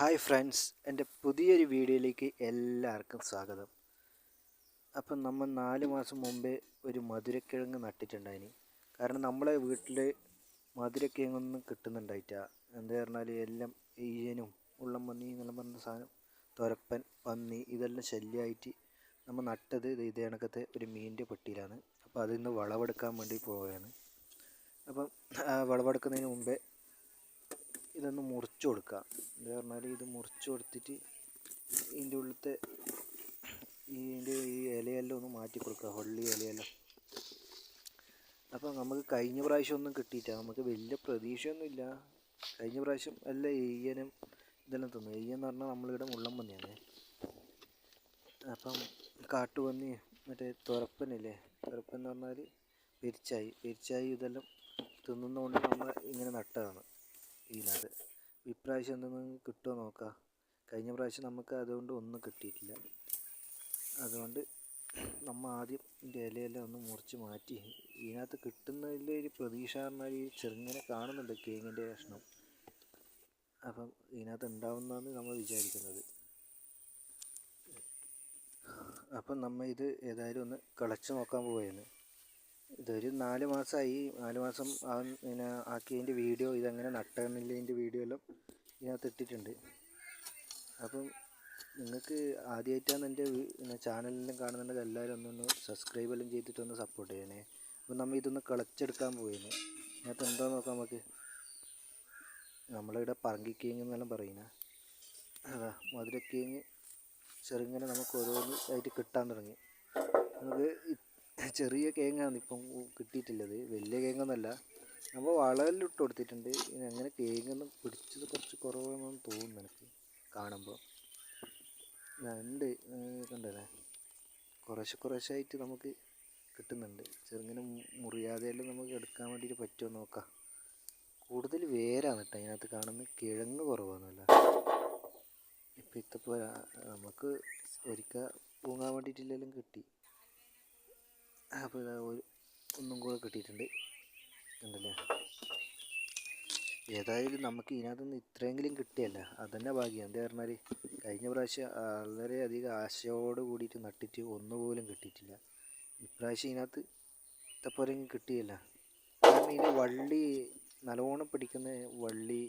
Hi friends എന്റെ പുതിയൊരു വീഡിയോയിലേക്ക് എല്ലാവർക്കും സ്വാഗതം. അപ്പം നമ്മൾ നാല് മാസം മുമ്പേ ഒരു മധുരക്കിഴങ്ങ് നട്ടിട്ടുണ്ടായിന്. കാരണം നമ്മളെ വീട്ടിൽ മധുരക്കിഴങ്ങൊന്നും കിട്ടുന്നുണ്ടായിട്ട. എന്താ പറഞ്ഞാൽ എല്ലാം ഈയനും ഉള്ളം പന്നി എന്നെല്ലാം പറഞ്ഞ സാധനം തുരപ്പൻ പന്നി ഇതെല്ലാം ശല്യമായിട്ട് നമ്മൾ നട്ടത് ഇതേ കണക്കത്തെ ഒരു മീനിന്റെ പെട്ടിയിലാണ്. അപ്പോൾ അതിൽ നിന്ന് വളവെടുക്കാൻ വേണ്ടി പോവുകയാണ്. അപ്പം വളവെടുക്കുന്നതിന് മുമ്പേ ഇതൊന്ന് മുറിച്ചു കൊടുക്കുക. എന്താ പറഞ്ഞാൽ ഇത് മുറിച്ചു കൊടുത്തിട്ട് ഇതിന്റെ ഉള്ളിലത്തെ ഇതിന്റെ ഈ ഇലയെല്ലാം ഒന്ന് മാറ്റി കൊടുക്കുക വള്ളി ഇലയെല്ലാം. അപ്പോൾ നമുക്ക് കഴിഞ്ഞ പ്രാവശ്യം ഒന്നും കിട്ടിയില്ല നമുക്ക് വലിയ പ്രതീക്ഷയൊന്നുമില്ല കഴിഞ്ഞ പ്രാവശ്യം അല്ല ഈയനും ഇതെല്ലാം തിന്നു. ഈയെന്ന് പറഞ്ഞാൽ നമ്മളിവിടെ മുള്ളം പന്നിയാണ്. അപ്പം കാട്ടുപന്നി മറ്റേ തുറപ്പനല്ലേ തുറപ്പെന്ന് പറഞ്ഞാൽ പെരിച്ചായി. പെരിച്ചായി ഇതെല്ലാം തിന്നുന്നതുകൊണ്ട് നമ്മൾ ഇങ്ങനെ നട്ടതാണ്. ഇതിനകത്ത് ഇപ്രാവശ്യം എന്തെന്ന് കിട്ടുമോ നോക്കാം. കഴിഞ്ഞ പ്രാവശ്യം നമുക്ക് അതുകൊണ്ട് ഒന്നും കിട്ടിയിട്ടില്ല. അതുകൊണ്ട് നമ്മൾ ആദ്യം ഇതിന്റെ ഇലയെല്ലാം ഒന്ന് മുറിച്ച് മാറ്റി. ഇതിനകത്ത് കിട്ടുന്നതിൽ ഒരു പ്രതീക്ഷ പറഞ്ഞാൽ ഈ ചെറുങ്ങനെ കാണുന്നുണ്ട് കേങ്ങിന്റെ കഷ്ണം. അപ്പം ഇതിനകത്ത് ഉണ്ടാവുന്നതെന്ന് നമ്മൾ വിചാരിക്കുന്നത്. അപ്പം നമ്മൾ ഇത് ഏതായാലും ഒന്ന് കിളച്ച് നോക്കാൻ പോവുകയാണ് ഇതൊരു നാല് മാസമായി നാല് മാസം ആ പിന്നെ ആക്കിയതിന്റെ വീഡിയോ ഇതെങ്ങനെ നട്ടതെന്നുള്ളതിന്റെ വീഡിയോ എല്ലാം ഇതിനകത്ത് ഇട്ടിട്ടുണ്ട്. അപ്പം നിങ്ങൾക്ക് ആദ്യമായിട്ടാണ് എന്റെ ചാനലിലും കാണുന്നുണ്ടെങ്കിൽ എല്ലാവരും ഒന്നൊന്ന് സബ്സ്ക്രൈബ് എല്ലാം ചെയ്തിട്ടൊന്ന് സപ്പോർട്ട് ചെയ്യണേ. അപ്പം നമ്മൾ ഇതൊന്ന് കിളച്ചെടുക്കാൻ പോയിരുന്നു ഇതിനകത്ത് എന്തോ നോക്കാം നമുക്ക്? നമ്മളിവിടെ പറങ്കിക്കിങ് എന്നെല്ലാം പറയുന്നത് അതാ മധുരക്കിങ് ചെറുങ്ങനെ നമുക്ക് ഓരോന്ന് ആയിട്ട് കിട്ടാൻ തുടങ്ങി. നമുക്ക് ചെറിയ കേങ്ങാണ് ഇപ്പം കിട്ടിയിട്ടുള്ളത്. വലിയ കേങ്ങൊന്നുമല്ല. നമ്മൾ വളമെല്ലാം ഇട്ട് കൊടുത്തിട്ടുണ്ട് ഇനി അങ്ങനെ കേങ്ങൊന്നും പിടിച്ചത് കുറച്ച് കുറവാണെന്ന് തോന്നുന്നു എനിക്ക് കാണുമ്പോൾ. ഉണ്ട്. കണ്ടല്ലേ കുറേശ്ശെ കുറേശ്ശായിട്ട് നമുക്ക് കിട്ടുന്നുണ്ട്. ചെറുങ്ങനെ മുറിയാതെയെല്ലാം നമുക്ക് എടുക്കാൻ വേണ്ടിയിട്ട് പറ്റുമോ നോക്കാം. കൂടുതൽ വേരാണ് കേട്ടോ അതിനകത്ത് കാണുന്നത്. കിഴങ്ങ് കുറവാണല്ല ഇപ്പം ഇത്തപ്പോൾ നമുക്ക് ഒരിക്കൽ പൂങ്ങാൻ വേണ്ടിയിട്ടില്ലെങ്കിലും കിട്ടി. അപ്പോൾ ഒരു ഒന്നും കൂടെ കിട്ടിയിട്ടുണ്ട്. ഉണ്ടല്ലേ ഏതായാലും നമുക്ക് ഇതിനകത്തുനിന്ന് ഇത്രയെങ്കിലും കിട്ടിയല്ല. അതന്നെ ഭാഗ്യം. എന്താ പറഞ്ഞാൽ കഴിഞ്ഞ പ്രാവശ്യം വളരെയധികം ആശയോട് കൂടിയിട്ട് നട്ടിട്ട് ഒന്നുപോലും കിട്ടിയിട്ടില്ല. ഇപ്രാവശ്യം ഇതിനകത്ത് ഇത്തപ്പോരെങ്കിലും കിട്ടിയല്ല. കാരണം ഇതിന്റെ വള്ളി നല്ലോണം പിടിക്കുന്ന വള്ളി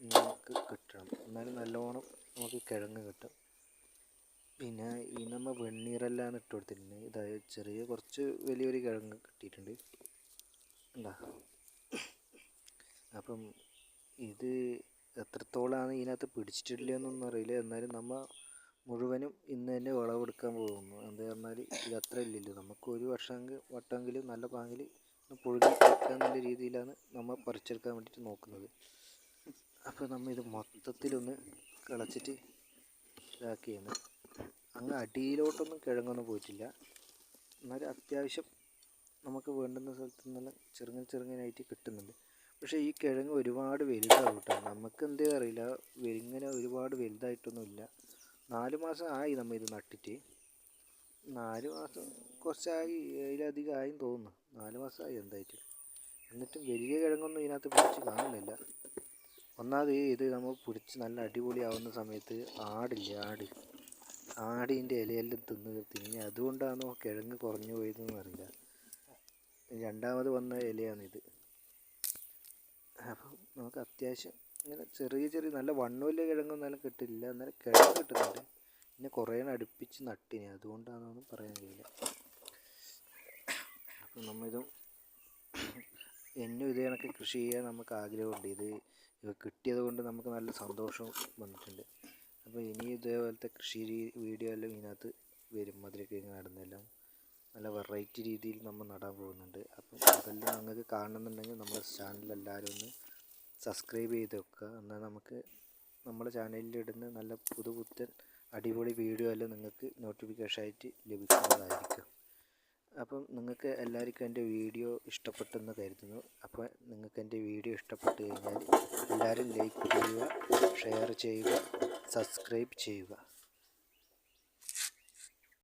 നമുക്ക് കിട്ടണം. എന്നാലും നല്ലോണം നമുക്ക് കിഴങ്ങ് കിട്ടും. പിന്നെ ഈ നമ്മൾ വെണ്ണീറെല്ലാം ഇട്ട് കൊടുത്തിട്ടുണ്ട്. ഇതായത് ചെറിയ കുറച്ച് വലിയൊരു കിഴങ്ങ് കിട്ടിയിട്ടുണ്ട്. എന്താ? അപ്പം ഇത് എത്രത്തോളമാണ് ഇതിനകത്ത് പിടിച്ചിട്ടില്ല എന്നൊന്നും അറിയില്ല. എന്നാലും നമ്മൾ മുഴുവനും ഇന്ന് തന്നെ വിളവെടുക്കാൻ പോകുന്നു. എന്താ പറഞ്ഞാൽ ഇത് അത്ര ഇല്ലല്ലോ. നമുക്ക് ഒരു വർഷം വട്ടമെങ്കിലും നല്ല പാങ്ങിൽ പുഴുങ്ങി നല്ല രീതിയിലാണ് നമ്മൾ പറിച്ചെടുക്കാൻ വേണ്ടിയിട്ട് നോക്കുന്നത്. അപ്പോൾ നമ്മൾ ഇത് മൊത്തത്തിലൊന്ന് കിളച്ചിട്ട് ഇതാക്കിയാണ് അങ്ങ് അടിയിലോട്ടൊന്നും കിഴങ്ങൊന്നും പോയിട്ടില്ല. എന്നാലും അത്യാവശ്യം നമുക്ക് വേണ്ടുന്ന സ്ഥലത്ത് നിന്നെല്ലാം ചെറുങ്ങനെ ചെറുങ്ങനായിട്ട് കിട്ടുന്നുണ്ട്. പക്ഷേ ഈ കിഴങ്ങ് ഒരുപാട് വലുതാവും കേട്ടോ. നമുക്ക് എന്തേ അറിയില്ല. ഇങ്ങനെ ഒരുപാട് വലുതായിട്ടൊന്നുമില്ല. നാല് മാസം ആയി നമ്മൾ ഇത് നട്ടിട്ട്. നാല് മാസം കുറച്ചായി അതിലധികം ആയി തോന്നുന്നു. നാല് മാസമായി എന്തായിട്ട്. എന്നിട്ടും വലിയ കിഴങ്ങൊന്നും ഇതിനകത്ത് പിടിച്ച് കാണുന്നില്ല. ഒന്നാമത് ഇത് നമ്മൾ പിടിച്ച് നല്ല അടിപൊളിയാവുന്ന സമയത്ത് ആടില്ല ആട്? ആടിന്റെ ഇലയെല്ലാം തിന്ന് തീർത്തി ഇനി അതുകൊണ്ടാണോ കിഴങ്ങ് കുറഞ്ഞു പോയതെന്ന് അറിയില്ല. രണ്ടാമത് വന്ന ഇലയാണിത്. അപ്പം നമുക്ക് അത്യാവശ്യം ഇങ്ങനെ ചെറിയ ചെറിയ നല്ല വണ്ണമില്ല കിഴങ്ങൊന്നും കിട്ടില്ല. എന്നാലും കിഴങ്ങ് കിട്ടുന്നുണ്ട്. പിന്നെ കുറേ അടുപ്പിച്ച് നട്ടിനി. അതുകൊണ്ടാണെന്നൊന്നും പറയാൻ കഴിയില്ല. അപ്പം നമ്മളിതും എന്നും ഇതേ കണക്ക് കൃഷി ചെയ്യാൻ നമുക്ക് ആഗ്രഹമുണ്ട്. ഇത് കിട്ടിയത് കൊണ്ട് നമുക്ക് നല്ല സന്തോഷം വന്നിട്ടുണ്ട്. അപ്പോൾ ഇനി ഇതേപോലത്തെ കൃഷി വീഡിയോ എല്ലാം ഇതിനകത്ത് വരും. മധുരക്കിഴങ്ങ് നടുന്നതെല്ലാം നല്ല വെറൈറ്റി രീതിയിൽ നമ്മൾ നടാൻ പോകുന്നുണ്ട്. അപ്പം അതെല്ലാം നിങ്ങൾക്ക് കാണുന്നുണ്ടെങ്കിൽ നമ്മുടെ ചാനൽ എല്ലാവരും ഒന്ന് സബ്സ്ക്രൈബ് ചെയ്ത് വെക്കുക. എന്നാൽ നമുക്ക് നമ്മുടെ ചാനലിൽ ഇടുന്ന നല്ല പുതുപുത്തൻ അടിപൊളി വീഡിയോ എല്ലാം നിങ്ങൾക്ക് നോട്ടിഫിക്കേഷൻ ആയിട്ട് ലഭിക്കുന്നതായിരിക്കും. അപ്പം നിങ്ങൾക്ക് എല്ലാവർക്കും എന്റെ വീഡിയോ ഇഷ്ടപ്പെട്ടെന്ന് കരുതുന്നു. അപ്പോൾ നിങ്ങൾക്ക് എന്റെ വീഡിയോ ഇഷ്ടപ്പെട്ട് കഴിഞ്ഞാൽ എല്ലാവരും ലൈക്ക് ചെയ്യുക ഷെയർ ചെയ്യുക സബ്സ്ക്രൈബ് ചെയ്യുക.